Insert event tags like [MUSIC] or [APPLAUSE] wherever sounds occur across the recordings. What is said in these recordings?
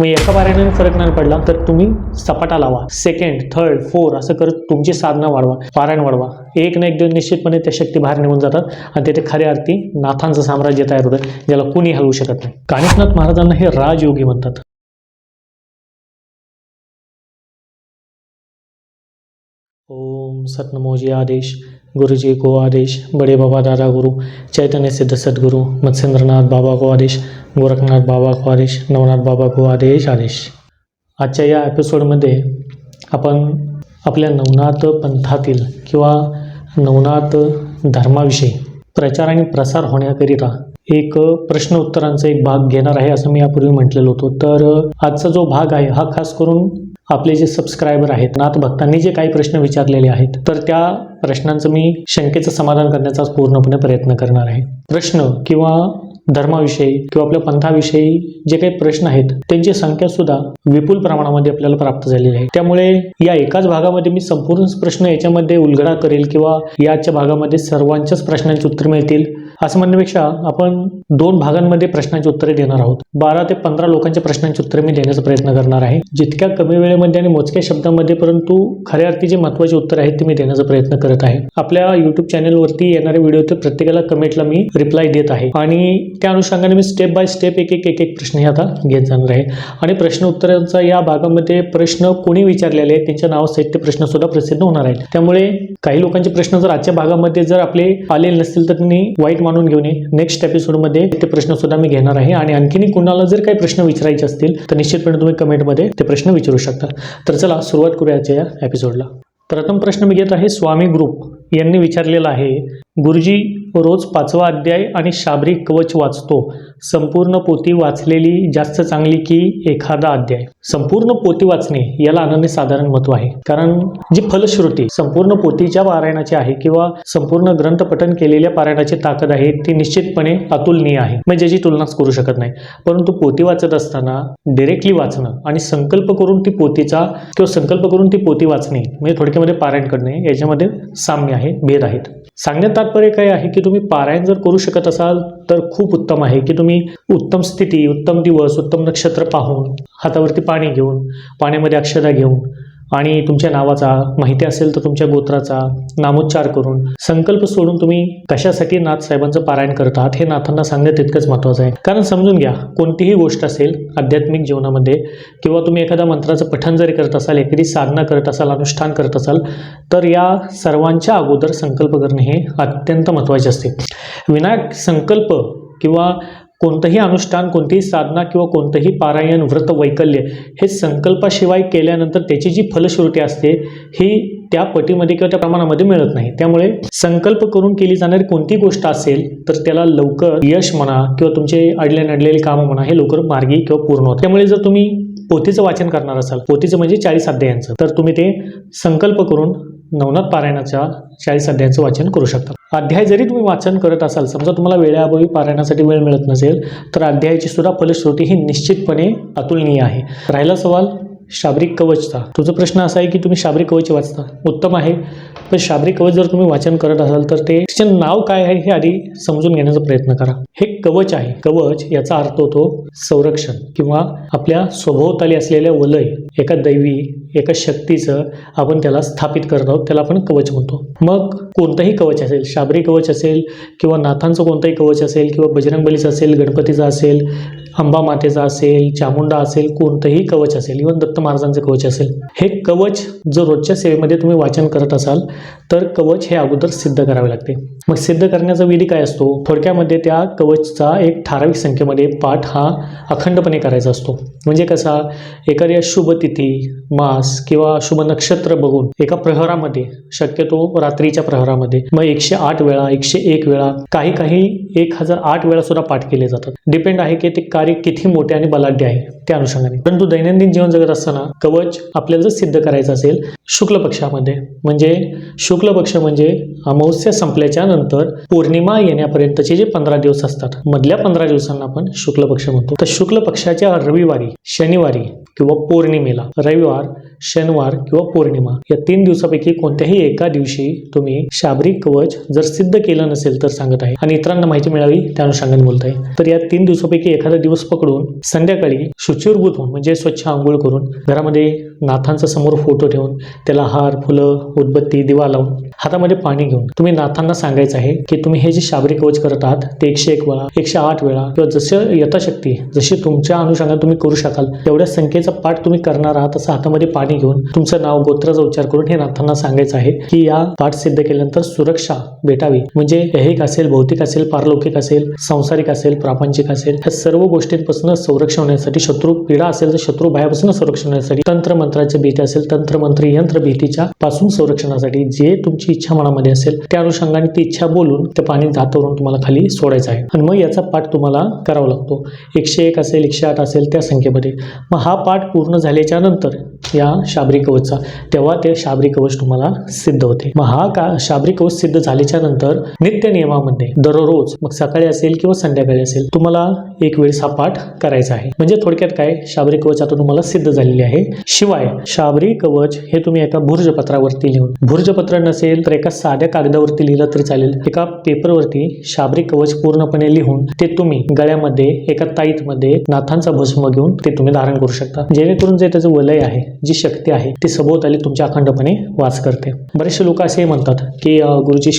मग एका पारायणाने फरक नाही पडला तर तुम्ही सपाटा लावा. सेकंड थर्ड फोर असं करत तुमची साधना वाढवा पारायण वाढवा. एक ना एक दिवस निश्चितपणे त्या शक्ती बाहेर निघून जातात आणि तिथे खऱ्या अर्थी नाथांचं साम्राज्य तयार होतं ज्याला कुणी हलवू शकत नाही. कानिफनाथ महाराजांना हे राजयोगी म्हणतात. ओम सतनमोजी आदेश गुरुजी को आदेश बड़े बाबा दादा गुरु चैतन्य सिद्ध सदगुरु मत्स्येंद्रनाथ बाबा को आदेश गोरखनाथ बाबा को आदेश नवनाथ बाबा को आदेश आदेश। आजच्या या एपिसोडमध्ये आपण आपल्या नवनाथ पंथातील किंवा नवनाथ धर्माविषयी प्रचार आणि प्रसार होण्याकरिता एक प्रश्न उत्तरांचा एक भाग घेणार आहे असं मी यापूर्वी म्हटलेलो होतो. तर आजचा जो भाग आहे हा खास करून आपले जे सबस्क्रायबर आहेत नाथ भक्तांनी जे काही प्रश्न विचारलेले आहेत तर त्या प्रश्नांचं मी शंकेचं समाधान करण्याचा पूर्णपणे प्रयत्न करणार आहे. प्रश्न किंवा धर्माविषयी किंवा आपल्या पंथाविषयी जे काही प्रश्न आहेत त्यांची संख्या सुद्धा विपुल प्रमाणामध्ये आपल्याला प्राप्त झालेली आहे. त्यामुळे या एकाच भागामध्ये मी संपूर्ण प्रश्न याच्यामध्ये उलगडा करेल किंवा याच्या भागामध्ये सर्वांच्याच प्रश्नांची उत्तर मिळतील असं म्हणण्यापेक्षा आपण दोन भागांमध्ये प्रश्नांची उत्तरे देणार आहोत. बारा ते पंधरा लोकांच्या प्रश्नांची उत्तरे मी देण्याचा प्रयत्न करणार आहे. जितक्या कमी वेळेमध्ये आणि मोजक्या शब्दांमध्ये परंतु खऱ्या अर्थी जे महत्त्वाचे उत्तर आहेत ते मी देण्याचा प्रयत्न करत आहे. आपल्या युट्यूब चॅनलवरती येणारे व्हिडिओ तर प्रत्येकाला कमेंटला मी रिप्लाय देत आहे. आणि त्या अनुषंगाने मी स्टेप बाय स्टेप एक एक एक एक प्रश्न हे आता घेत जाणार आहे. आणि प्रश्न उत्तरांचा या भागामध्ये प्रश्न कोणी विचारलेले आहेत त्यांच्या नावासहित ते प्रश्न सुद्धा प्रसिद्ध होणार आहेत. त्यामुळे काही लोकांचे प्रश्न जर आजच्या भागामध्ये जर आपले आलेले नसतील तर त्यांनी वाईट मानून घेऊ नये नेक्स्ट एपिसोडमध्ये ते प्रश्न सुद्धा मी घेणार आहे. आणि आणखीनही कुणाला जर काही प्रश्न विचारायचे असतील तर निश्चितपणे तुम्ही कमेंटमध्ये ते प्रश्न विचारू शकता. तर चला सुरुवात करूया आजच्या या एपिसोडला प्रथम प्रश्न मी घेत आहे स्वामी ग्रुप यांनी विचारलेला आहे गुरुजी रोज पाचवा अध्याय आणि शाबरी कवच वाचतो. संपूर्ण पोती वाचलेली जास्त चांगली की एखादा अध्याय. संपूर्ण पोती वाचणे याला अनन्य साधारण महत्त्व आहे. कारण जी फलश्रुती संपूर्ण पोतीच्या पारायणाची आहे किंवा संपूर्ण ग्रंथ पठन केलेल्या पारायणाची ताकद आहे ती निश्चितपणे अतुलनीय आहे. म्हणजे ज्याची तुलनाच करू शकत नाही. परंतु पोती वाचत असताना डिरेक्टली वाचणं आणि संकल्प करून ती पोतीचा किंवा संकल्प करून ती पोती वाचणे म्हणजे थोडक्यामध्ये पारायण करणे याच्यामध्ये साम्य आहे भेद आहेत. सांगण्यात तात्पर्य काय आहे की तुम्ही पारायण जर करू शकत असाल तर खूप उत्तम आहे की तुम्ही उत्तम स्थिती उत्तम दिवस उत्तम नक्षत्र पाहून हातावरती पाणी घेऊन पाण्यामध्ये अक्षदा घेऊन आणि तुमच्या नावाचा माहिती असेल तर तुमच्या गोत्राचा नामोच्चार करून संकल्प सोडून तुम्ही कशासाठी नाथ साहेबांचं पारायण करत आहात हे नाथांना सांगणं तितकंच महत्त्वाचं आहे. कारण समजून घ्या कोणतीही गोष्ट असेल आध्यात्मिक जीवनामध्ये किंवा तुम्ही एखाद्या मंत्राचं पठण जरी करत असाल एखादी साधना करत असाल अनुष्ठान करत असाल तर या सर्वांच्या अगोदर संकल्प करणे हे अत्यंत महत्त्वाचे असते. विनायक संकल्प किंवा कोणतंही अनुष्ठान कोणतीही साधना किंवा कोणतंही पारायण व्रत वैकल्य हे संकल्पाशिवाय केल्यानंतर त्याची जी फलश्रुती असते ही त्या पटीमध्ये किंवा त्या प्रमाणामध्ये मिळत नाही. त्यामुळे संकल्प करून केली जाणारी कोणती गोष्ट असेल तर त्याला लवकर यश म्हणा किंवा तुमचे अडले नडलेले कामं म्हणा हे लवकर मार्गी किंवा पूर्ण होतं. त्यामुळे जर तुम्ही पोथीचं वाचन करणार असाल पोथीचं म्हणजे चाळीस अध्यायांचं तर तुम्ही ते संकल्प करून नवनाथ पारायणाच्या चाळीस अध्यायांचं वाचन करू शकता. अध्याय जरी तुम्ही वाचन करत असाल समजा तुम्हाला वेळेअभावी पारायणासाठी वेळ मिळत नसेल तर अध्यायाची सुद्धा फलश्रुती ही निश्चितपणे अतुलनीय आहे. राहिला सवाल? शाबरिक कवचचा तुझा प्रश्न असा आहे की तुम्ही शाबरिक कवच वाचता? उत्तम आहे. पण शाबरिक कवच जर तुम्ही वाचन करत असाल तर ते त्याचे नाव काय आहे हे आधी समजून घेण्याचा प्रयत्न करा. हे कवच आहे. कवच याचा अर्थ होतो संरक्षण किंवा आपल्या स्वभोवताली असलेल्या वलय. एका दैवी एका शक्तीचं आपण त्याला स्थापित करत आहोत त्याला आपण कवच म्हणतो. मग कोणतंही कवच असेल शाबरी कवच असेल किंवा नाथांचं कोणतंही कवच असेल किंवा बजरंगबलीचं असेल गणपतीचं असेल अंबा मातेचा असेल चामुंडा असेल कोणतंही कवच असेल इवन दत्त महाराजांचं कवच असेल हे कवच जर रोजच्या सेवेमध्ये तुम्ही वाचन करत असाल तर कवच हे अगोदर सिद्ध करावे लागते. मग सिद्ध करण्याचा विधी काय असतो? थोडक्यामध्ये त्या कवचचा एक ठराविक संख्येमध्ये पाठ हा अखंडपणे करायचा असतो. म्हणजे कसा? एखाद्या शुभ तिथी मास किंवा शुभ नक्षत्र बघून एका प्रहरामध्ये शक्यतो रात्रीच्या प्रहरामध्ये मग एकशे आठ वेळा एकशे एक वेळा काही काही एक हजार आठ वेळा सुद्धा पाठ केले जातात. डिपेंड आहे की ते कार्य किती मोठे आणि बलाढ्य आहे त्या अनुषंगाने. परंतु दैनंदिन जीवन जगत असताना कवच आपल्याला जर सिद्ध करायचं असेल शुक्ल पक्षामध्ये म्हणजे शुक्ल पक्ष म्हणजे अमावस्या संपल्याच्या नंतर पौर्णिमा येण्यापर्यंतचे जे पंधरा दिवस असतात मधल्या पंधरा दिवसांना आपण शुक्ल पक्ष म्हणतो. तर शुक्ल पक्षाच्या रविवारी शनिवारी किंवा पौर्णिमेला रविवार शनिवार किंवा पौर्णिमा या तीन दिवसापैकी कोणत्याही एका दिवशी तुम्ही शाबरी कवच जर सिद्ध केलं नसेल तर सांगत आहे. आणि इतरांना माहिती मिळावी त्या अनुषंगाने बोलत आहे. तर या तीन दिवसापैकी एखादा दिवस पकडून संध्याकाळी शुचिरभूत होऊन म्हणजे स्वच्छ आंघोळ करून घरामध्ये नाथांचा समोर फोटो ठेवून त्याला हार फुलं उदबत्ती दिवा लावून हातामध्ये पाणी घेऊन. तुम्ही नाथांना सांगायचं आहे की तुम्ही हे जे शाबरी कवच करत आहात ते एकशे एक वेळा एकशे आठ वेळा किंवा जसं यथाशक्ती जशी तुमच्या अनुषंगाने तुम्ही करू शकाल तेवढ्या संख्येचा पाठ तुम्ही करणार आहात असं हातामध्ये पाणी घेऊन तुमचं नाव गोत्राचा उच्चार करून हे नाथांना सांगायचं आहे की या पाठ सिद्ध केल्यानंतर सुरक्षा भेटावी. म्हणजे ऐहिक असेल भौतिक असेल पारलौकिक असेल सांसारिक असेल प्रापंचिक असेल ह्या सर्व गोष्टींपासून संरक्षण होण्यासाठी शत्रू पीडा असेल तर शत्रू भयापासून संरक्षण होण्यासाठी तंत्र मंत्राची भीती असेल तंत्रमंत्री यंत्र भीतीच्या पासून संरक्षणासाठी जे तुमची इच्छा मनामध्ये असेल त्या अनुषंगाने ती इच्छा बोलून ते पाणी जातवरून तुम्हाला खाली सोडायचं आहे. आणि मग याचा पाठ तुम्हाला करावा लागतो. एकशे एक असेल एकशे आठ असेल त्या संख्येमध्ये. मग हा पाठ पूर्ण झाल्याच्यानंतर या शाबरी कवचचा तेव्हा ते शाबरी कवच तुम्हाला सिद्ध होते. मग हा का शाबरी कवच सिद्ध झाल्याच्यानंतर नित्य नियमामध्ये दररोज मग सकाळी असेल किंवा संध्याकाळी असेल तुम्हाला एक वेळेस हा पाठ करायचा आहे. म्हणजे थोडक्यात काय शाबरी कवच आता तुम्हाला सिद्ध झालेली आहे. शिवाय शाबरी कवच हे तुम्ही एका भुर्जपत्रावरती लिहून भुर्जपत्र नसेल तर एका साध्या कागदावरती लिहिलं तरी चालेल. एका पेपरवरती शाबरी कवच पूर्णपणे लिहून ते तुम्ही गळ्यामध्ये एका ताईतमध्ये नाथांचा भस्म घेऊन ते तुम्ही धारण करू शकता. जेणेकरून जे त्याचं वलय आहे जी शक्ती आहे ती सभोवताली तुमच्या अखंडपणे वास करते. बरेचसे लोक असेही म्हणतात की गुरुजी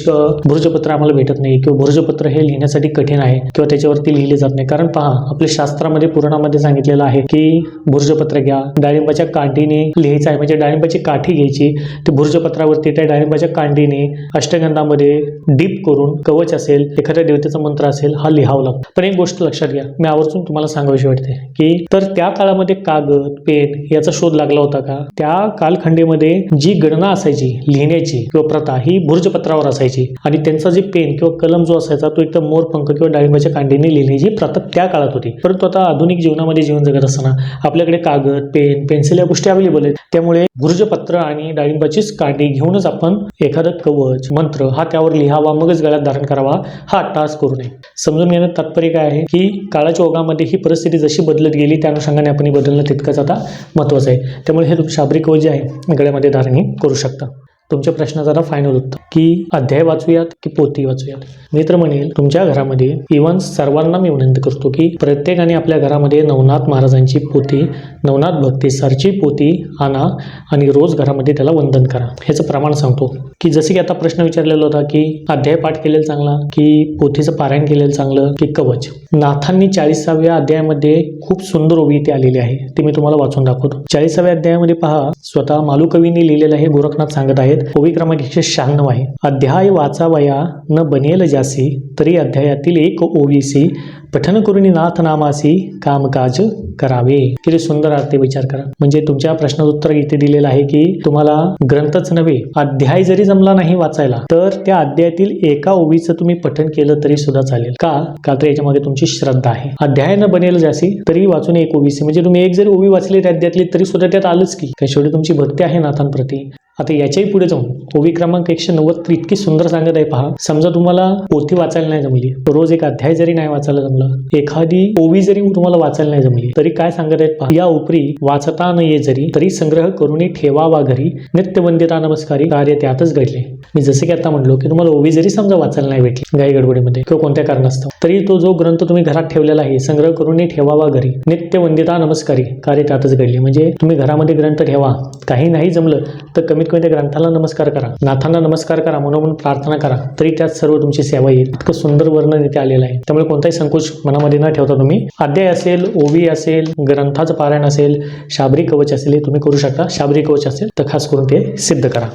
भुर्जपत्र आम्हाला भेटत नाही किंवा भुर्जपत्र हे लिहिण्यासाठी कठीण आहे किंवा त्याच्यावरती लिहिले जात नाही. कारण पहा आपल्या शास्त्रामध्ये पुराणामध्ये सांगितलेलं आहे की भुर्जपत्र घ्या डाळिंबाच्या काठीने लिहायचं आहे. म्हणजे डाळिंबाची काठी घ्यायची ते भुर्जपत्रावरती त्या डाळिंबाच्या कांडीने अष्टगंधामध्ये डीप करून कवच असेल एखाद्या देवतेचा मंत्र असेल हा लिहावा लागतो. पण एक गोष्ट लक्षात घ्या. मी आवर्जून तुम्हाला सांगावीशी वाटते की तर त्या काळामध्ये कागद पेन याचा शोध लागला होता का? त्या कालखंडीमध्ये जी गणना असायची लिहिण्याची किंवा प्रथा ही भुर्जपत्रावर असायची. आणि त्यांचा जे पेन किंवा कलम जो असायचा तो एकदम मोरपंख किंवा डाळिंबाच्या कांडीने लिहिण्याची प्रथा त्या काळात होती. परंतु आता आधुनिक जीवनामध्ये जीवन जगत असताना आपल्याकडे कागद पेन पेन्सिल या गोष्टी अवेलेबल आहेत. त्यामुळे भुर्जपत्र आणि डाळिंबाचीच कांडी घेऊनच आपण एखादं कवच मंत्र हा त्यावर लिहावा मगच गळ्यात धारण करावा हा टास्क करू नये. समजून घेण्यात तात्पर्य काय आहे? की काळाच्या ओघामध्ये ही परिस्थिती जशी बदलत गेली त्या अनुषंगाने आपण बदलणं तितकंच आता महत्त्वाचं आहे. त्यामुळे हे तुम्ही शाबरी कवच जे आहे गळ्यामध्ये धारण हे करू शकता. तुमच्या प्रश्नाचं आता फायनल उत्तर. की अध्याय वाचूयात की पोती वाचूयात? मी तर म्हणेल तुमच्या घरामध्ये इव्हन सर्वांना मी विनंती करतो की प्रत्येकाने आपल्या घरामध्ये नवनाथ महाराजांची पोथी नवनाथ भक्ती सरची पोथी आणा आणि रोज घरामध्ये त्याला वंदन करा. ह्याचं प्रमाण सांगतो. की जसे की आता प्रश्न विचारलेला होता की अध्याय पाठ केलेलं चांगला की पोथीचं पारायण केलेलं चांगलं की कवच? नाथांनी चाळीसाव्या अध्यायामध्ये खूप सुंदर ओवी इथे आलेली आहे. ती मी तुम्हाला वाचून दाखवतो. चाळीसाव्या अध्यायामध्ये पहा स्वतः मालू कवींनी लिहिलेलं आहे गोरखनाथ सांगत आहेत ओवी क्रमांक एकशे शहाण्णव आहे अध्याय वाचावया न बनेल जासी तरी अध्यायातील एक ओवीसी पठन करून नाथ नामासी कामकाज करावे. किती सुंदर अर्थ विचार करा. म्हणजे तुमच्या प्रश्नाचं उत्तर इथे दिलेलं आहे की तुम्हाला ग्रंथच नव्हे अध्याय जरी जमला नाही वाचायला तर त्या अध्यायातील एका ओवीचं तुम्ही पठन केलं तरी सुद्धा चालेल. का? का तर याच्या मागे तुमची श्रद्धा आहे. अध्याय न बनेल जासी तरी वाचून एक ओवीसी म्हणजे तुम्ही एक जरी ओवी वाचली त्या अध्यायातली तरी सुद्धा त्यात आलंच की. काय शेवटी तुमची भक्ती आहे नाथांप्रती? आता याच्याही पुढे जाऊन ओवी क्रमांक एकशे नव्वद तर इतकी सुंदर सांगत आहे पहा. समजा तुम्हाला पोथी वाचायला नाही जमली रोज एक अध्याय जरी नाही वाचायला जमलं एखादी ओवी जरी तुम्हाला वाचायला नाही जमली तरी काय सांगत आहेत पहा. या उपरी वाचता न ये जरी तरी संग्रह करून ठेवावा घरी. नित्य वंदिता नमस्कारी. कार्य त्यातच घडले. मी जसे की आता म्हणलो की तुम्हाला ओवी जरी समजा वाचायला नाही भेटली गाई गडबडीमध्ये किंवा कोणत्या कारणास्तव तरी तो जो ग्रंथ तुम्ही घरात ठेवलेला आहे संग्रह करून ठेवावा घरी. नित्य वंदिता नमस्कारी. कार्य त्यातच घडले. म्हणजे तुम्ही घरामध्ये ग्रंथ ठेवा. काही नाही जमलं तर कमीत कमी ग्रंथाला नमस्कार करा. नाथांना नमस्कार करा मनोमन प्रार्थना करा. तरी त्यात सर्व तुमची सेवा येईल. इतकं सुंदर वर्णन इथे आलेलं आहे. त्यामुळे कोणताही संकोच मनामध्ये न ठेवता तुम्ही अध्याय असेल ओवी असेल ग्रंथाचं पारायण असेल शाबरी कवच असेल हे तुम्ही करू शकता. शाबरी कवच असेल तर खास करून ते सिद्ध करा.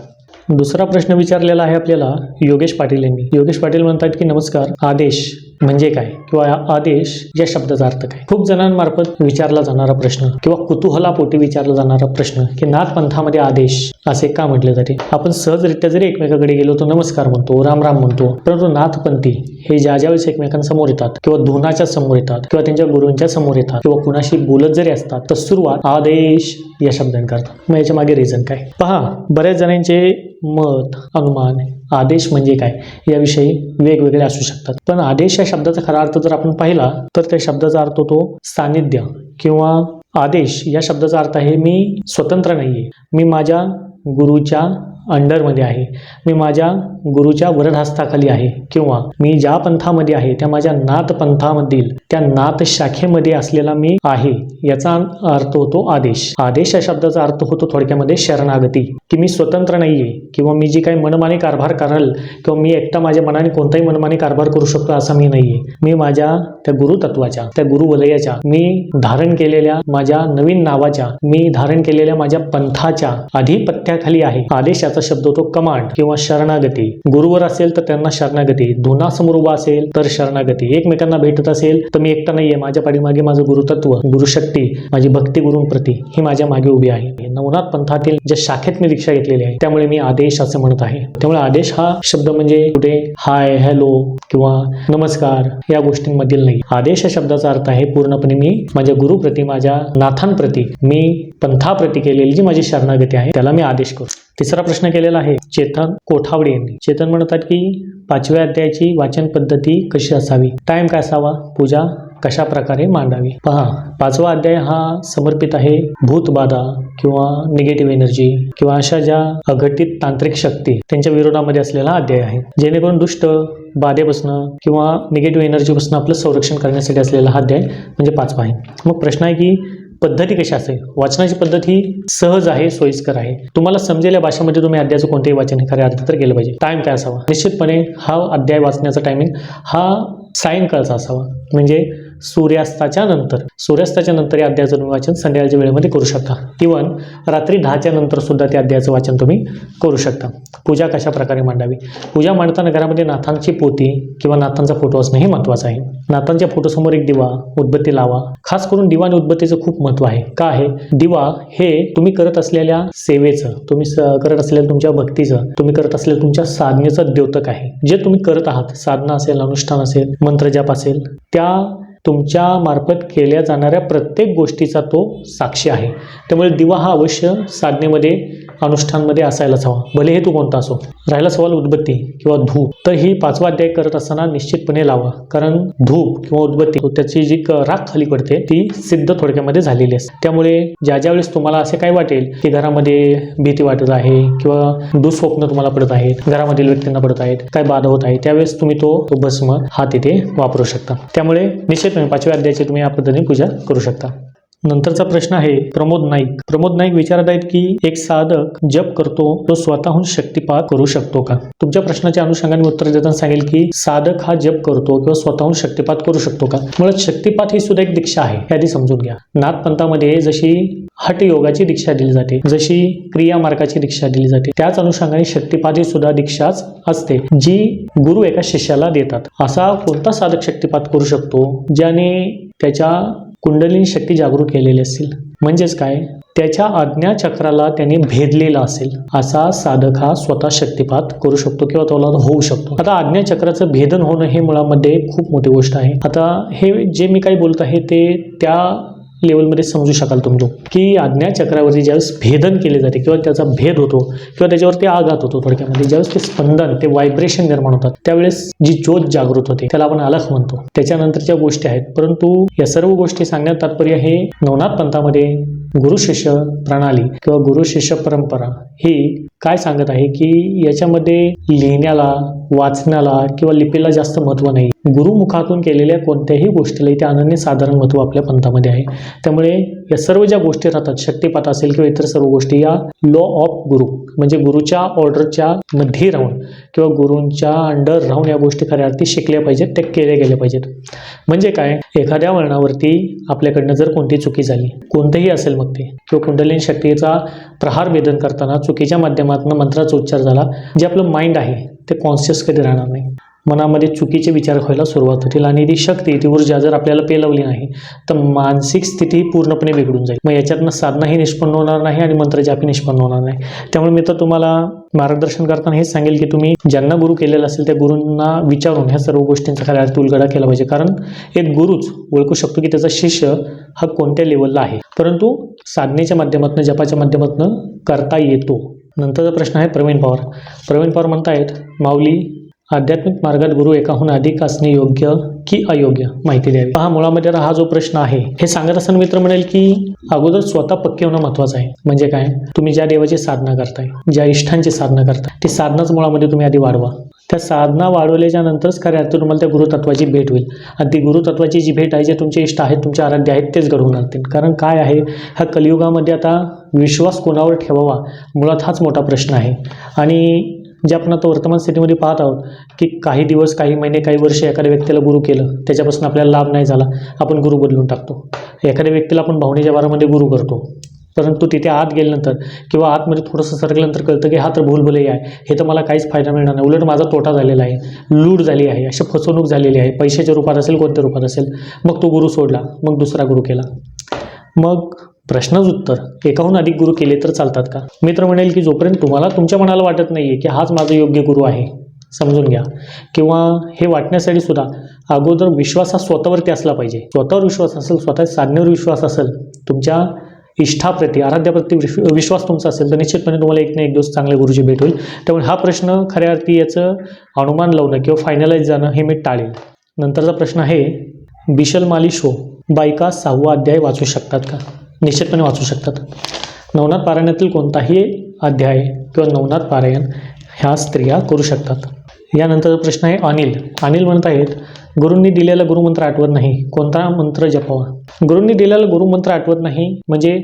दुसरा प्रश्न विचारलेला आहे आपल्याला योगेश पाटील यांनी. योगेश पाटील म्हणतात की नमस्कार आदेश म्हणजे काय? किंवा आदेश या शब्दाचा अर्थ काय? खूप जणांमार्फत विचारला जाणारा प्रश्न किंवा कुतूहलापोटी विचारला जाणारा प्रश्न की नाथ पंथामध्ये आदेश असे का म्हटले जाते? आपण सहजरित्या जरी एकमेकाकडे गेलो तर नमस्कार म्हणतो राम राम म्हणतो परंतु नाथपंथी हे ज्या ज्या वेळेस एकमेकांसमोर येतात किंवा धुनाच्या समोर येतात किंवा त्यांच्या गुरूंच्या समोर येतात किंवा कुणाशी बोलत जरी असतात तर सुरुवात आदेश या शब्दांनी करतात. मग याच्या मागे रिझन काय? पहा बऱ्याच जणांचे मत अनुमान आदेश म्हणजे काय? याविषयी वेगवेगळे असू शकतात. पण आदेश या शब्दाचा खरा अर्थ जर आपण पाहिला तर त्या शब्दाचा अर्थ होतो सानिध्य किंवा आदेश. या शब्दाचा अर्थ आहे मी स्वतंत्र नाही आहे मी माझ्या गुरुच्या अंडरमध्ये आहे. मी माझ्या गुरुच्या वरदहस्ताखाली आहे. किंवा मी ज्या पंथामध्ये आहे त्या माझ्या नाथ पंथामधील त्या नाथ शाखेमध्ये असलेला मी आहे याचा अर्थ होतो आदेश. आदेश या शब्दाचा अर्थ होतो थोडक्यामध्ये शरणागती. की मी स्वतंत्र नाही आहे किंवा मी जी काही मनमानी कारभार कराल किंवा मी एकटा माझ्या मनाने कोणताही मनमानी कारभार करू शकतो असा मी नाहीये. मी माझ्या त्या गुरुतत्वाच्या त्या गुरुवलयाच्या मी धारण केलेल्या माझ्या नवीन नावाच्या मी धारण केलेल्या माझ्या पंथाच्या अधिपत्याखाली आहे. आदेशाचा शब्द होतो कमांड किंवा शरणागती. गुरुवर असेल तर त्यांना शरणागती. धुनासमोर उभा असेल तर शरणागती. एकमेकांना भेटत असेल तर मी एकटा नाहीये. माझ्या पाठीमागे माझं गुरुतत्व गुरुशक्ती माझी भक्ती गुरुंप्रती ही माझ्या मागे उभी आहे. नवनाथ पंथातील ज्या शाखेत मी दीक्षा घेतलेली आहे त्यामुळे मी आदेश असं म्हणत आहे. त्यामुळे आदेश हा शब्द म्हणजे कुठे हाय हॅलो किंवा नमस्कार या गोष्टींमधील नाही. आदेश या शब्दाचा अर्थ आहे पूर्णपणे मी माझ्या गुरुप्रती माझ्या नाथांप्रती मी पंथाप्रती केलेली जी माझी शरणागती आहे त्याला मी आदेश करतो. तिसरा प्रश्न केलेला आहे चेतन कोठावडे यांनी. चेतन म्हणतात की पाचव्या अध्यायाची वाचन पद्धती कशी असावी? टाइम काय असावा? पूजा कशा प्रकारे मांडावी? पहा पाचवा अध्याय हा समर्पित आहे भूतबाधा किंवा निगेटिव्ह एनर्जी किंवा अशा ज्या अघटित तांत्रिक शक्ती त्यांच्या विरोधामध्ये असलेला अध्याय आहे. जेणेकरून दुष्ट बाधेपासनं किंवा निगेटिव्ह एनर्जीपासून आपलं संरक्षण करण्यासाठी असलेला हा अध्याय म्हणजे पाचवा आहे. मग प्रश्न आहे की पद्धती कशी असेल? वाचनाची पद्धत ही सहज आहे सोयीस्कर आहे. तुम्हाला समजेल या भाषेमध्ये तुम्ही अध्यायाचं कोणतेही वाचन हे खऱ्या अर्थ तर केलं पाहिजे. टाइम काय असावा? निश्चितपणे हा अध्याय वाचण्याचा टायमिंग हा सायंकाळचा असावा. म्हणजे सूर्यास्ताच्या नंतर. सूर्यास्ताच्या नंतर या अध्यायाचं तुम्ही वाचन संध्याकाळच्या वेळेमध्ये करू शकता. इवन रात्री दहाच्या नंतर सुद्धा त्या अध्यायाचं वाचन तुम्ही करू शकता. पूजा कशा प्रकारे मांडावी? पूजा मांडताना घरामध्ये नाथांची पोती किंवा नाथांचा फोटो असणं हे महत्त्वाचं आहे. नाथांच्या फोटोसमोर एक दिवा उदबत्ती लावा. खास करून दिवा आणि उदबत्तीचं खूप महत्त्व आहे. का आहे? दिवा हे तुम्ही करत असलेल्या सेवेचं तुम्ही स- करत असलेल्या तुमच्या भक्तीचं तुम्ही करत असलेल्या तुमच्या साधनेचं द्योतक आहे. जे तुम्ही करत आहात साधना असेल अनुष्ठान असेल मंत्रजाप असेल त्या तुमच्या मार्फत केल्या जाणाऱ्या प्रत्येक गोष्टीचा तो साक्षी आहे. त्यामुळे दिवा हा अवश्य साधनेमध्ये अनुष्ठानमध्ये असायलाच हवा. भले हे तू कोणता असो. राहिला सवाल उदबत्ती किंवा धूप. तर ही पाचवा अध्याय करत असताना निश्चितपणे लावा. कारण धूप किंवा उदबत्ती त्याची जी क- राख खाली पडते ती सिद्ध थोडक्यामध्ये झालेली असते. त्यामुळे ज्या ज्या वेळेस तुम्हाला असे काय वाटेल की घरामध्ये भीती वाटत आहे किंवा दुःस्वप्न तुम्हाला पडत आहेत घरामधील व्यक्तींना पडत आहेत काय बाधा होत आहे त्यावेळेस तुम्ही तो तो भस्म हा तिथे वापरू शकता. त्यामुळे निश्चितपणे पाचव्या अध्यायाची तुम्ही या पद्धतीने पूजा करू शकता. नंतरचा प्रश्न आहे प्रमोद नाईक. प्रमोद नाईक विचारत आहेत की एक साधक जप करतो तो स्वतःहून शक्तिपात करू शकतो का? तुमच्या प्रश्नाच्या अनुषंगाने उत्तर देताना सांगेल की साधक हा जप करतो किंवा स्वतःहून शक्तिपात करू शकतो का? मुळात शक्तिपात ही सुद्धा एक दीक्षा आहे हे आधी समजून घ्या. नाथपंथामध्ये जशी हठ योगाची दीक्षा दिली जाते जशी क्रिया मार्गाची दीक्षा दिली जाते त्याच अनुषंगाने शक्तिपात ही सुद्धा दीक्षाच असते जी गुरु एका शिष्याला देतात. असा कोणता साधक शक्तिपात करू शकतो ज्याने त्याच्या कुंडलिनी शक्ती जागरूक केलेली असेल. म्हणजेच काय? त्याच्या आज्ञाचक्राला त्याने भेदलेला असेल. असा साधक हा स्वतः शक्तिपात करू शकतो किंवा त्याला होऊ शकतो. आता आज्ञाचक्राचं भेदन होणं हे मुळामध्ये खूप मोठी गोष्ट आहे. आता हे जे मी काही बोलत आहे ते त्या लेवलमध्ये समजू शकाल तुम्ही की आज्ञाचक्रावरती ज्यावेळेस भेदन केले जाते किंवा त्याचा भेद होतो किंवा त्याच्यावरती आघात होतो थोडक्यामध्ये ज्यावेळेस ते स्पंदन ते व्हायब्रेशन निर्माण होतात त्यावेळेस जी ज्योत जागृत होते त्याला आपण अलख म्हणतो. त्याच्यानंतरच्या गोष्टी आहेत. परंतु या सर्व गोष्टी सांगण्यात तात्पर्य हे नवनाथ पंथामध्ये गुरु शिष्य प्रणाली किंवा गुरु शिष्य परंपरा ही काय सांगत आहे की याच्यामध्ये लिहिण्याला वाचण्याला किंवा लिपीला जास्त महत्त्व नाही. गुरुमुखातून केलेल्या कोणत्याही गोष्टीला इथे अनन्य साधारण महत्त्व आपल्या पंथामध्ये आहे. त्यामुळे या सर्व ज्या गोष्टी राहतात शक्तिपात असेल किंवा इतर सर्व गोष्टी या लॉ ऑफ गुरु म्हणजे गुरुच्या ऑर्डरच्या मध्ये राहून किंवा गुरूंच्या अंडर राहून या गोष्टी खऱ्या अर्थी शिकल्या पाहिजेत त्या केल्या गेल्या पाहिजेत. म्हणजे काय? एखाद्या वळणावरती आपल्याकडनं जर कोणती चुकी झाली कोणतंही असेल मग होते. किंवा कुंडलिनी शक्तीचा प्रहार वेदन करताना चुकीच्या माध्यमातून मंत्राचा उच्चार झाला. जे आपलं माइंड आहे ते कॉन्शियस कधी राहणार नाही. मनामध्ये चुकीचे विचार व्हायला सुरुवात होतील आणि ती शक्ती ती ऊर्जा जर आपल्याला पेलवली नाही तर मानसिक स्थिती पूर्णपणे बिघडून जाईल. मग याच्यातनं साधनाही निष्पन्न होणार नाही आणि मंत्रजापी निष्पन्न होणार नाही. त्यामुळे मी तर तुम्हाला मार्गदर्शन करताना हेच सांगेल की तुम्ही ज्यांना गुरु केलेला असेल त्या गुरूंना विचारून ह्या सर्व गोष्टींचा खऱ्या उलगडा केला पाहिजे. कारण एक गुरुच ओळखू शकतो की त्याचा शिष्य हा कोणत्या लेवलला आहे. परंतु साधनेच्या माध्यमातून जपाच्या माध्यमातून करता येतो. नंतरचा प्रश्न आहे प्रवीण पवार. प्रवीण पवार म्हणतायत माऊली आध्यात्मिक मार्गात गुरु एकाहून अधिक असणे योग्य की अयोग्य माहिती द्यावी? पहा मुळामध्ये हा जो प्रश्न आहे हे सांगत असताना मित्र म्हणेल की अगोदर स्वतः पक्के होणं महत्वाचं आहे. म्हणजे काय? तुम्ही ज्या देवाची साधना करताय ज्या इष्टांची साधना करताय ती साधनाच मुळामध्ये तुम्ही आधी वाढवा. त्या साधना वाढवल्याच्या नंतरच खऱ्या अर्थ तुम्हाला त्या गुरुतत्वाची भेट होईल. आणि ती गुरुतत्वाची जी भेट आहे जे तुमचे इष्ट आहेत तुमचे आराध्य आहेत तेच घडवून आणतील. कारण काय आहे हा कलियुगामध्ये आता विश्वास कोणावर ठेवावा मुळात हाच मोठा प्रश्न आहे. आणि जे आपण आता वर्तमान स्थितीमध्ये पाहत आहोत की काही दिवस काही महिने काही वर्ष एखाद्या व्यक्तीला गुरु केलं त्याच्यापासून आपल्याला लाभ नाही झाला आपण गुरु बदलून टाकतो. एखाद्या व्यक्तीला आपण भावनेच्या वारामध्ये गुरु करतो. परंतु तिथे आत गेल्यानंतर किंवा आतमध्ये थोडंसं सरकल्यानंतर कळतं की हा तर भूलभुलही आहे हे तर मला काहीच फायदा मिळणार नाही. उलट माझा तोटा झालेला आहे लूट झाली आहे अशी फसवणूक झालेली आहे. पैशाच्या रूपात असेल कोणत्या रूपात असेल मग तो गुरु सोडला मग दुसरा गुरु केला. मग प्रश्नच उत्तर. एकाहून अधिक गुरु केले तर चालतात का? मित्र म्हणेल की जोपर्यंत तुम्हाला तुमच्या मनाला वाटत नाही आहे की हाच माझा योग्य गुरु आहे समजून घ्या. किंवा हे वाटण्यासाठी सुद्धा अगोदर विश्वास हा स्वतःवरती असला पाहिजे. स्वतःवर विश्वास असेल स्वतः साधनेवर विश्वास असेल तुमच्या इष्टाप्रती आराध्याप्रती विश्व विश्वास तुमचा असेल तर निश्चितपणे तुम्हाला एक ना एक दिवस चांगल्या गुरुची भेट होईल. त्यामुळे हा प्रश्न खऱ्या अर्थी याचं अनुमान लावणं किंवा फायनलाइज जाणं हे मी टाळेल. नंतरचा प्रश्न आहे बिशल माली शो हो. बायका सहावा अध्याय वाचू शकतात का? निश्चितपणे वाचू शकतात. नवनाथ पारायणातील कोणताही अध्याय किंवा नवनाथ पारायण ह्या स्त्रिया करू शकतात. यानंतरचा प्रश्न आहे अनिल. अनिल म्हणत आहेत गुरूंनी दिलेला गुरुमंत्र आठवत नाही कोणता मंत्र जपावा? गुरूंनी दिलेला गुरुमंत्र आठवत नाही म्हणजे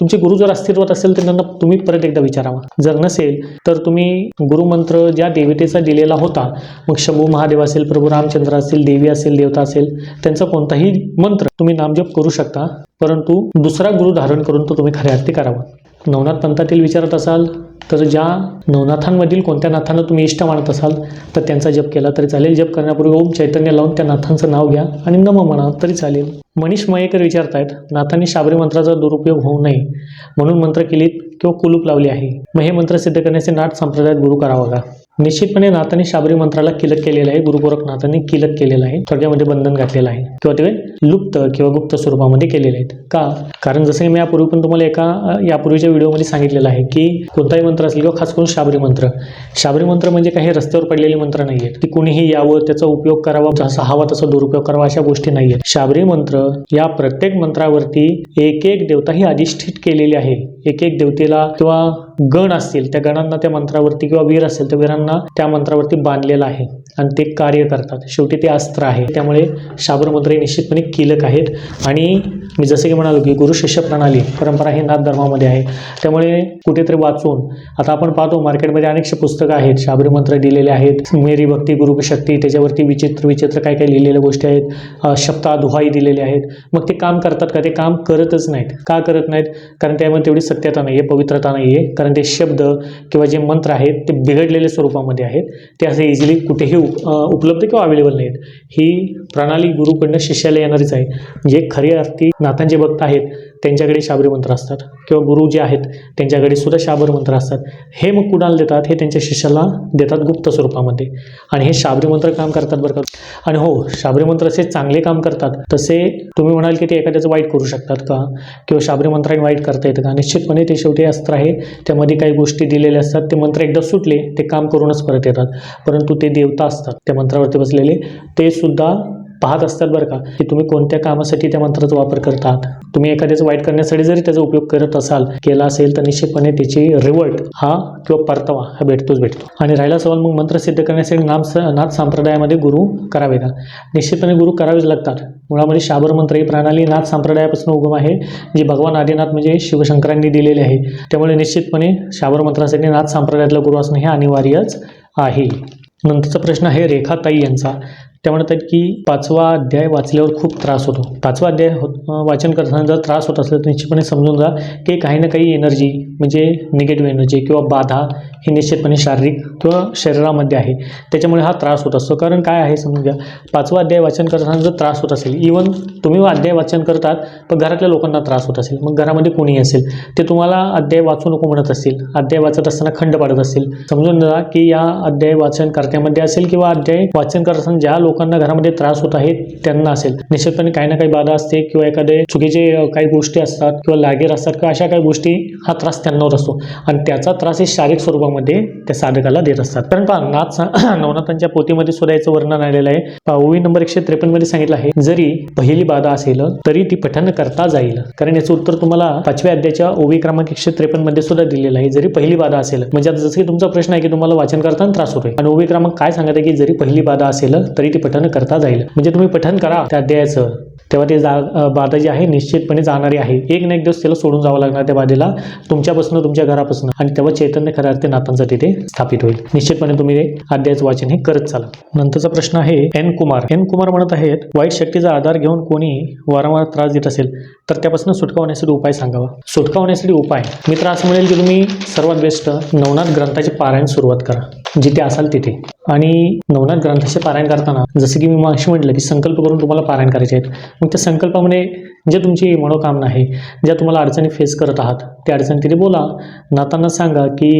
तुमचे गुरु जर अस्तित्वात असेल तर त्यांना तुम्ही परत एकदा विचारावा. जर नसेल तर तुम्ही गुरुमंत्र ज्या देवतेचा दिलेला होता मग शंभू महादेव असेल प्रभू रामचंद्र असेल देवी असेल देवता असेल त्यांचा कोणताही मंत्र तुम्ही नामजप करू शकता परंतु दुसरा गुरु धारण करून तो तुम्ही खऱ्या अर्थी करावा. नवनाथ पंथातील विचारत असाल तर ज्या नवनाथांमधील कोणत्या नाथांना तुम्ही इष्ट मानत असाल तर त्यांचा जप केला तरी चालेल. जप करण्यापूर्वी ओम चैतन्य लावून त्या नाथांचं नाव घ्या आणि नम म्हणा तरी चालेल. मनीष मयेकर विचारतायत नाथांनी शाबरी मंत्राचा दुरुपयोग होऊ नये म्हणून मंत्र केलीत किंवा कुलूप लावली आहे. मग हे मंत्र सिद्ध करण्याचे नाथ संप्रदायात गुरु करावा का? निश्चितपणे नाथांनी शाबरी मंत्राला किलक केलेलं आहे गुरु गोरखनाथांनी किलक केलेलं आहे थोडक्यामध्ये बंधन घातलेलं आहे किंवा ते लुप्त किंवा गुप्त स्वरूपामध्ये केलेले आहेत. का? कारण जसं की मी यापूर्वी पण तुम्हाला एका यापूर्वीच्या व्हिडिओमध्ये सांगितलेलं आहे की कोणताही मंत्र असेल किंवा खास करून शाबरी मंत्र शाबरी मंत्र म्हणजे काही रस्त्यावर पडलेले मंत्र नाही आहेत की कुणीही यावं त्याचा उपयोग करावा जसा हवा तसा दुरुपयोग करावा अशा गोष्टी नाही आहेत शाबरी मंत्र या प्रत्येक मंत्रावरती एक एक देवता ही अधिष्ठित केलेली आहे. एक एक देवतेला किंवा गण असतील त्या गणांना त्या मंत्रावरती किंवा वीर असेल तर वीरांना त्या मंत्रावरती बांधलेलं आहे. आणि ते कार्य करतात. शेवटी ते अस्त्र आहे. त्यामुळे शाबर हे निश्चितपणे कीलक आहेत. आणि मी जसं की म्हणालो की गुरु शिष्य प्रणाली परंपरा ही नाथ धर्मामध्ये आहे. त्यामुळे कुठेतरी वाचून आता आपण पाहतो मार्केटमध्ये अनेकशे पुस्तकं आहेत. शाबरी मंत्र दिलेले आहेत. मेरी भक्ती गुरु शक्ती त्याच्यावरती विचित्र विचित्र काय काय लिहिलेल्या गोष्टी आहेत. शब्दा दुहाई दिलेले आहेत. मग ते काम करतात का? ते काम करतच नाहीत. का करत नाहीत? कारण त्यामध्ये तेवढी सत्यता नाही आहे पवित्रता नाही आहे कारण ते शब्द किंवा जे मंत्र आहेत ते बिघडलेल्या स्वरूपामध्ये आहेत. ते असे इझिली कुठेही उपलब्ध किंवा अवेलेबल नाहीत. ही प्रणाली गुरुकडनं शिष्याला येणारीच आहे. जे खरे अर्थी नाथांचे भक्त आहेत त्यांच्याकडे शाबरी मंत्र असतात. किंवा गुरु जे आहेत त्यांच्याकडे सुद्धा शाबर मंत्र असतात. हे मग कुणाला देतात? हे त्यांच्या शिष्याला देतात गुप्त स्वरूपामध्ये. आणि हे शाबरी मंत्र काम करतात बरं का? आणि हो शाबरी मंत्र असे चांगले काम करतात. तसे तुम्ही म्हणाल की ते एखाद्याचं वाईट करू शकतात का? किंवा शाबरी मंत्राने वाईट करता येतं का? निश्चितपणे ते शेवटी अस्त्र आहे. त्यामध्ये काही गोष्टी दिलेल्या असतात. ते मंत्र एकदा सुटले ते काम करूनच परत येतात. परंतु ते देवता असतात. त्या मंत्रावरती बसलेले ते सुद्धा पाहत असतात बरं का की तुम्ही कोणत्या कामासाठी त्या मंत्राचा वापर करतात. तुम्ही एखाद्याचं वाईट करण्यासाठी जरी त्याचा उपयोग करत असाल केला असेल तर निश्चितपणे त्याची रिवर्ट हा किंवा परतावा हा भेटतोच भेटतो. आणि राहिला सवाल मग मंत्र सिद्ध करण्यासाठी नाम स नाथ संप्रदायामध्ये गुरु करावे का? निश्चितपणे गुरु करावेच लागतात. मुळामध्ये शाबर मंत्र ही प्रणाली नाथ संप्रदायापासून उगम आहे जी भगवान आदिनाथ म्हणजे शिवशंकरांनी दिलेली आहे. त्यामुळे निश्चितपणे शाबर मंत्रासाठी नाथ संप्रदायातला गुरु असणं हे अनिवार्यच आहे. नंतरचा प्रश्न आहे रेखाताई यांचा. त्या म्हणतात की पाचवा अध्याय वाचल्यावर खूप त्रास होतो. पाचवा अध्याय हो वाचन करताना जर त्रास होत असेल तर निश्चितपणे समजून जा की काही ना काही एनर्जी म्हणजे निगेटिव्ह एनर्जी किंवा बाधा ही निश्चितपणे शारीरिक किंवा शरीरामध्ये आहे. त्याच्यामुळे हा त्रास होत असतो. कारण काय आहे समजून घ्या पाचवा अध्याय वाचन करताना जर त्रास होत असेल इवन तुम्ही अध्याय वाचन करतात पण घरातल्या लोकांना त्रास होत असेल मग घरामध्ये कोणी असेल ते तुम्हाला अध्याय वाचू नको म्हणत असतील अध्याय वाचत असताना खंड पाडत असतील. समजून जा की या अध्याय वाचन करत्यामध्ये असेल किंवा अध्याय वाचन करत असताना ज्या लोक लोकांना घरामध्ये त्रास होत आहे त्यांना असेल. निश्चितपणे काही ना काही बाधा असते किंवा एखादे चुकीचे काही गोष्टी असतात किंवा लागेर असतात किंवा अशा काही गोष्टी हा त्रास त्यांना होत असतो. आणि त्याचा त्रास हे शारीरिक स्वरूपामध्ये त्या साधकाला देत असतात. कारण पहा नाथ [CLEARS THROAT] नवनाथांच्या पोथीमध्ये सुद्धा याचं वर्णन आलेलं आहे. पहा ओवी नंबर एकशे त्रेपन्नमध्ये सांगितलं आहे जरी पहिली बाधा असेल तरी ती पठन करता जाईल. कारण याचं उत्तर तुम्हाला पाचव्या अध्यायाच्या ओवी क्रमांक एकशे त्रेपन्नमध्ये सुद्धा दिलेलं आहे. जरी पहिली बाधा असेल म्हणजे आता जसं की तुमचा प्रश्न आहे की तुम्हाला वाचन करताना त्रास होतोय. आणि ओवी क्रमांक काय सांगत आहे की जरी पहिली बाधा असेल तरी ती पठण करता जाईल. म्हणजे तुम्ही पठण करा त्या अध्यायाचं. तेव्हा ते जा बाधा जी आहे निश्चितपणे जाणारी आहे. एक ना एक दिवस त्याला सोडून जावं लागणार त्या बाधेला तुमच्यापासून तुमच्या घरापासून. आणि तेव्हा चैतन्य खऱ्या ते नातांचा तिथे स्थापित होईल. निश्चितपणे तुम्ही अध्यायाचं वाचन हे करत चाला. नंतरचा प्रश्न आहे एन कुमार. एन कुमार म्हणत आहेत वाईट शक्तीचा आधार घेऊन कोणी वारंवार त्रास देत असेल तर त्यापासून सुटका होण्यासाठी उपाय सांगावा. सुटका होण्यासाठी उपाय. मी त्रास असं म्हणेल की तुम्ही सर्वात बेस्ट नवनाथ ग्रंथाचे पारायण सुरुवात करा. जिथे असाल तिथे. आणि नवनाथ ग्रंथाचे पारायण करताना जसं की मी माशी म्हटलं की संकल्प करून तुम्हाला पारायण करायचे आहेत. मग त्या संकल्पामध्ये जे तुमची मनोकामना आहे ज्या तुम्हाला अडचणी फेस करत आहात त्या अडचणी तिथे बोला. नातांना सांगा की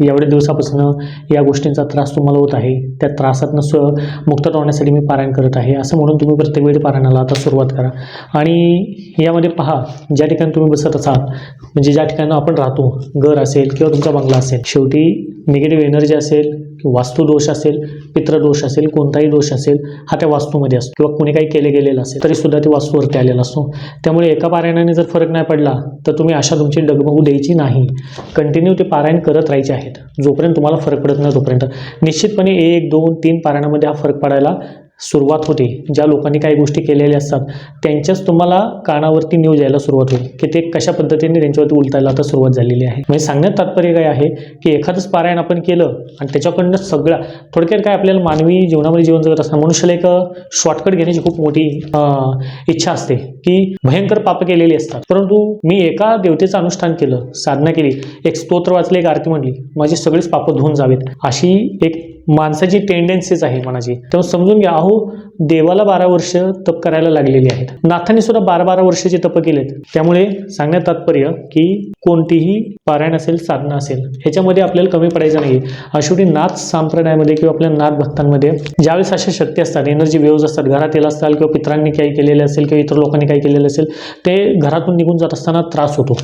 एवढ्या दिवसापासून या गोष्टींचा त्रास तुम्हाला होत आहे. त्या त्रासातनं स्व मुक्त होण्यासाठी मी पारायण करत आहे. असं म्हणून तुम्ही प्रत्येक वेळी पारायणाला आता सुरुवात करा. आणि यामध्ये पहा ज्या ठिकाणी तुम्ही बसत असाल म्हणजे ज्या ठिकाणी आपण राहतो घर असेल किंवा तुमचा बंगला असेल शेवटी निगेटिव्ह एनर्जी असेल वास्तुदोष असेल पित्रदोष असेल कोणताही दोष असेल हा त्या वास्तूमध्ये असतो. किंवा कोणी काही केले गेलेलं असेल तरी सुद्धा ते वास्तूवरती आलेला असतो. त्यामुळे एका पारायणाने जर फरक नाही पडला तर तुम्ही अशा तुमची डगमगू द्यायची नाही. कंटिन्यू ते पारायण करत राहायचे आहेत. जोपर्यंत तुम्हाला फरक पडत नाही तोपर्यंत. निश्चितपणे एक दोन तीन पारायणामध्ये हा फरक पडायला सुरुवात होते. ज्या लोकांनी काही गोष्टी केलेल्या असतात त्यांच्याच तुम्हाला कानावरती न्यूज यायला सुरुवात होईल की ते कशा पद्धतीने त्यांच्यावरती उलटायला आता सुरुवात झालेली आहे. म्हणजे सांगण्यात तात्पर्य काय आहे की एखादंच पारायण आपण केलं आणि त्याच्याकडनं सगळा थोडक्यात काय आपल्याला मानवी जीवनामध्ये जीवन जगत असताना मनुष्याला एक शॉर्टकट घेण्याची खूप मोठी इच्छा असते की भयंकर पाप केलेली असतात. परंतु मी एका देवतेचं अनुष्ठान केलं साधना केली एक स्तोत्र वाचले एक आरती म्हणली माझी सगळेच पाप धुवून जावेत. अशी एक माणसाची टेंडन्सीच आहे मनाची. तेव्हा समजून घ्या अहो देवाला बारा वर्ष तप करायला लागलेली आहेत. नाथाने सुद्धा बारा बारा वर्षाचे तप केलेत. त्यामुळे सांगण्यात तात्पर्य की कोणतीही पारायण असेल साधना असेल ह्याच्यामध्ये आपल्याला कमी पडायचं नाही शेवटी नाथ संप्रदायामध्ये किंवा आपल्या नाथ भक्तांमध्ये ज्यावेळेस अशा शक्ती असतात एनर्जी वेव्ज असतात घरात येत असतात किंवा पित्रांनी काही केलेले असेल किंवा इतर लोकांनी काही केलेलं असेल ते घरातून निघून जात असताना त्रास होतो.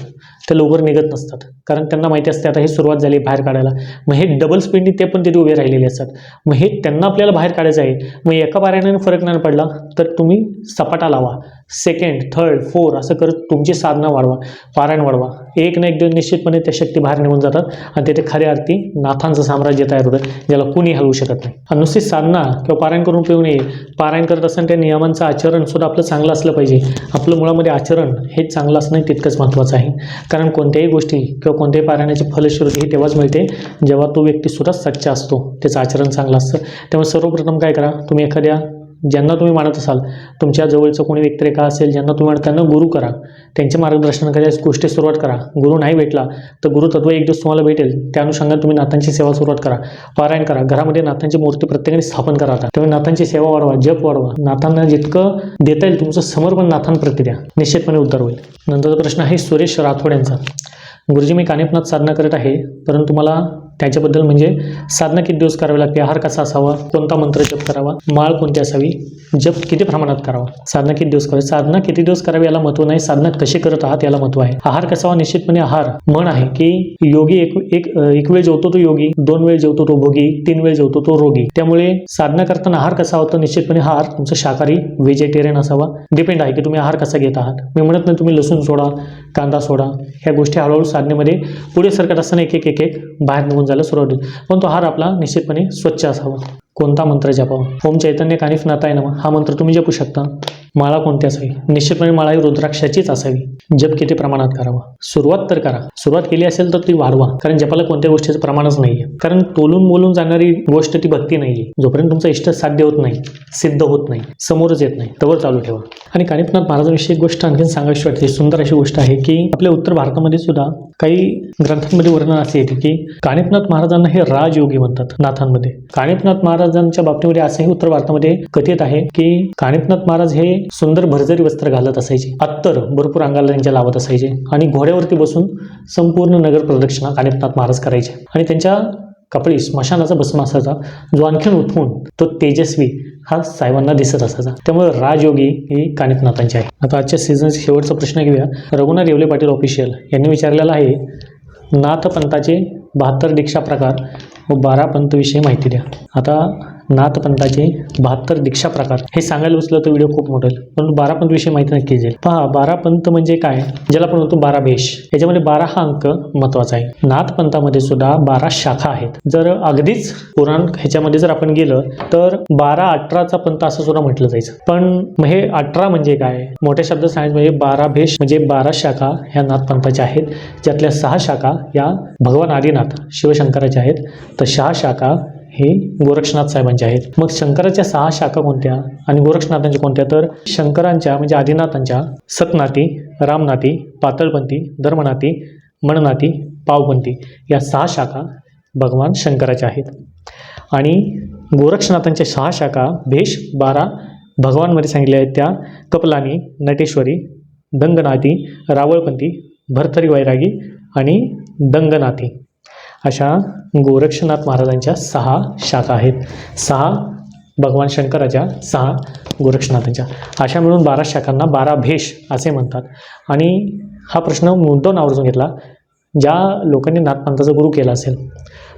ते लवकर निघत नसतात. कारण त्यांना माहिती असते आता हे सुरुवात झाली बाहेर काढायला. मग हे डबल स्पीडनी ते पण तिथे उभे राहिलेले असतात. मग हे त्यांना आपल्याला बाहेर काढायचं आहे. मग एका पाऱ्याने फरक नाही पडला तर तुम्ही सपाटा लावा. सेकंड थर्ड फोर असं करत तुमची साधना वाढवा पारायण वाढवा. एक ना एक दिवस निश्चितपणे त्या शक्ती बाहेर निघून जातात आणि तिथे खऱ्या अर्थी नाथांचं साम्राज्य तयार होतं ज्याला कुणी हलवू शकत नाही. आणि नुसती साधना किंवा पारायण करून उपयोग नाही पारायण करत असताना त्या नियमांचं आचरण सुद्धा आपलं चांगलं असलं पाहिजे. आपलं मुळामध्ये आचरण हे चांगलं असणं तितकंच महत्त्वाचं आहे. कारण कोणत्याही गोष्टी किंवा कोणत्याही पारायणाची फलश्रुती ही तेव्हाच मिळते जेव्हा तो व्यक्ती सुद्धा सच्चा असतो. त्याचं आचरण चांगलं असतं. त्यामुळे सर्वप्रथम काय करा तुम्ही एखाद्या ज्यांना तुम्ही मानत असाल तुमच्या जवळचं कोणी व्यक्तिरेखा असेल ज्यांना तुम्ही मानत त्यांना गुरु करा. त्यांच्या मार्गदर्शनाखाली गोष्टी सुरुवात करा. गुरु नाही भेटला तर गुरुतत्व एक दिवस तुम्हाला भेटेल. त्या अनुषंगाने तुम्ही नाथांची सेवा सुरुवात करा. पारायण करा. घरामध्ये नाथांची मूर्ती प्रत्येकाने स्थापन करा आता. त्यामुळे नाथांची सेवा वाढवा जप वाढवा. नाथांना जितकं देता येईल तुमचं समर्पण नाथांप्रती द्या. निश्चितपणे उद्धार होईल. नंतरचा प्रश्न आहे सुरेश राठोड यांचा. गुरुजी मी कानिपनाथ साधना करत आहे परंतु मला त्याच्याबद्दल म्हणजे साधना किती दिवस करावी लागते आहार कसा असावा कोणता मंत्र जप करावा माळ कोणती असावी जप किती प्रमाणात करावा? साधना किती दिवस करावी? साधना किती दिवस करावी याला महत्त्व नाही. साधना कशी करत आहात याला महत्त्व आहे. आहार कसावा निश्चितपणे आहार. म्हण आहे की योगी एक एक एक वेळ जेवतो तो योगी दोन वेळ जेवतो तो भोगी तीन वेळ जेवतो तो रोगी. त्यामुळे साधना करताना आहार कसा होता? निश्चितपणे हा आहार तुमचा शाकाहारी व्हेजिटेरियन असावा. डिपेंड आहे की तुम्ही आहार कसा घेत आहात. मी म्हणत नाही तुम्ही लसूण सोडा कांदा सोडा. ह्या गोष्टी हळूहळू साधनेमध्ये पुढे सरकत असताना एक एक एक एक बाहेर निघून जायला सुरुवात होईल. पण तो हार आपला निश्चितपणे स्वच्छ असावा. कोणता मंत्र जपावा? ओम चैतन्य कानिफ नाताय नम. हा मंत्र तुम्ही जपू शकता. माळा कोणती असावी? निश्चितपणे माळा ही रुद्राक्षाचीच असावी. जप किती प्रमाणात करावा? सुरुवात तर करा. सुरुवात केली असेल तर ती वाढवा. कारण जपाला कोणत्या गोष्टीचं प्रमाणच नाहीये. कारण तोलून बोलून जाणारी गोष्ट ती भक्ती नाहीये. जोपर्यंत तुमचं इष्ट साध्य होत नाही सिद्ध होत नाही समोरच येत नाही तवर चालू ठेवा. आणि कानिपनाथ महाराजांविषयी एक गोष्ट आणखीन सांगायची वाटते. सुंदर अशी गोष्ट आहे की आपल्या उत्तर भारतामध्ये सुद्धा काही ग्रंथांमध्ये वर्णन असे येते की कानिपनाथ महाराजांना हे राजयोगी म्हणतात नाथांमध्ये. कानिपनाथ महाराजांच्या बाबतीमध्ये असंही उत्तर भारतामध्ये कथित आहे की कानिपनाथ महाराज हे सुंदर भरजरी वस्त्र घालत असायचे. अत्तर भरपूर अंगाला त्यांच्या लावत असायचे आणि घोड्यावरती बसून संपूर्ण नगर प्रदक्षिणा कानिपनाथ महाराज करायचे. आणि त्यांच्या कपडी स्मशानाचा भस्म असायचा जो आणखीन उठवून तो तेजस्वी हा साहेबांना दिसत असायचा. त्यामुळे राजयोगी ही कानिफनाथांची आहे. आता आजच्या सीझनचा शेवटचा प्रश्न घेऊया. रघुनाथ येवले पाटील ऑफिशियल यांनी विचारलेला आहे नाथपंथाचे बहात्तर दीक्षा प्रकार व बारा पंथविषयी माहिती द्या. आता नाथपंथाचे बहात्तर दीक्षा प्रकार. हे सांगायला बसलं तर व्हिडिओ खूप मोठा होईल. परंतु बारा पंथविषयी माहिती नक्की येईल पहा बारा पंथ म्हणजे काय? ज्याला आपण म्हणतो बारा भेष. याच्यामध्ये बारा हा अंक महत्त्वाचा आहे. नाथपंथामध्ये सुद्धा बारा शाखा आहेत. जर अगदीच पुराण ह्याच्यामध्ये जर आपण गेलं तर बारा अठराचा पंथ असं सुद्धा म्हटलं जायचं. पण हे अठरा म्हणजे काय? मोठ्या शब्द सांगायचं म्हणजे बारा भेष म्हणजे बारा शाखा ह्या नाथपंथाच्या आहेत. ज्यातल्या सहा शाखा या भगवान आदिनाथ शिवशंकराच्या आहेत. तर सहा शाखा हे गोरक्षनाथ साहेबांचे आहेत. मग शंकराच्या सहा शाखा कोणत्या आणि गोरक्षनाथांच्या कोणत्या? तर शंकरांच्या म्हणजे आदिनाथांच्या सतनाती रामनाती पातळपंथी धर्मनाती मननाती पावपंथी या सहा शाखा भगवान शंकराच्या आहेत. आणि गोरक्षनाथांच्या सहा शाखा भेष बारा भगवानमध्ये सांगितल्या आहेत त्या. कपलानी नटेश्वरी दंगनाथी रावळपंथी भरथरी वैरागी आणि दंगनाथी. अशा गोरक्षनाथ महाराजांच्या सहा शाखा आहेत. सहा भगवान शंकराच्या सहा गोरक्षनाथांच्या. अशा मिळून बारा शाखांना बारा भेष असे म्हणतात. आणि हा प्रश्न मुद्दाम आवर्जून घेतला ज्या लोकांनी नाथपंथाचा गुरु केला असेल.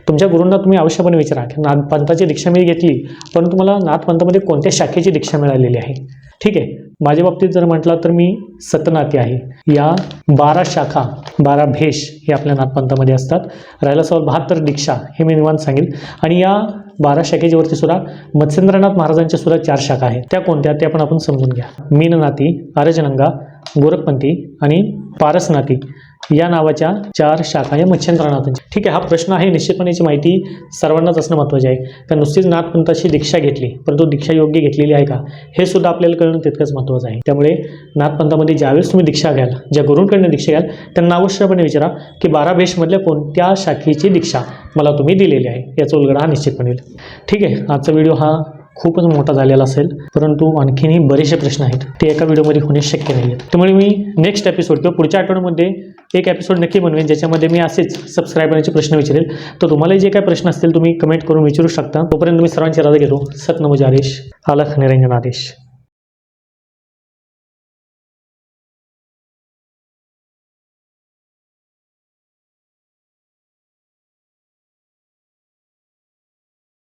तुमच्या गुरूंना तुम्ही अवश्यपणे विचारा. की नाथपंथाची दीक्षा मी घेतली परंतु मला नाथपंथामध्ये कोणत्या शाखेची दीक्षा मिळालेली आहे? ठीक आहे. माझ्या बाबतीत जर म्हटलं तर मी सतनाती आहे. या बारा शाखा बारा भेष हे आपल्या नाथपंथामध्ये असतात. राहिला सवाल बहात्तर दीक्षा हे मी निवांत सांगेल. आणि या बारा शाखेच्या वरती सुद्धा मत्स्येंद्रनाथ महाराजांच्या सुद्धा चार शाखा आहेत. त्या कोणत्या? त्या पण आपण समजून घ्या. मीननाती आरजनंगा गोरखपंथी आणि पारसनाती या नावाच्या चार शाखा या मच्छेंद्रनाथांच्या. ठीक आहे हा प्रश्न आहे निश्चितपणे याची माहिती सर्वांनाच असणं महत्त्वाचे आहे. कारण नुसतीच नाथपंथाची दीक्षा घेतली परंतु दीक्षा योग्य घेतलेली आहे का? हे सुद्धा आपल्याला कळणं तितकंच महत्त्वाचं आहे. त्यामुळे नाथपंथामध्ये ज्यावेळेस तुम्ही दीक्षा घ्याल ज्या गुरूंकडनं दीक्षा घ्याल त्यांना अवश्यपणे विचारा की बारा भेषमधल्या कोणत्या शाखेची दीक्षा मला तुम्ही दिलेली आहे याचा उलगडा हा निश्चितपणे ठीक आहे आजचा व्हिडिओ हा खूपच मोठा झालेला असेल परंतु आणखीनही बरेचसे प्रश्न आहेत. ते एका व्हिडिओमध्ये होणे शक्य नाही आहेत त्यामुळे मी नेक्स्ट एपिसोड किंवा पुढच्या आठवड्यामध्ये एक एपिसोड नक्की बनवेन ज्याच्यामध्ये मी असेच सबस्क्रायबरचे प्रश्न विचारेल. तर तुम्हाला जे काय प्रश्न असतील तुम्ही कमेंट करून विचारू शकता. तोपर्यंत मी सर्वांची रजा घेतो. सतनमुज आदेश अलख निरंजन आदेश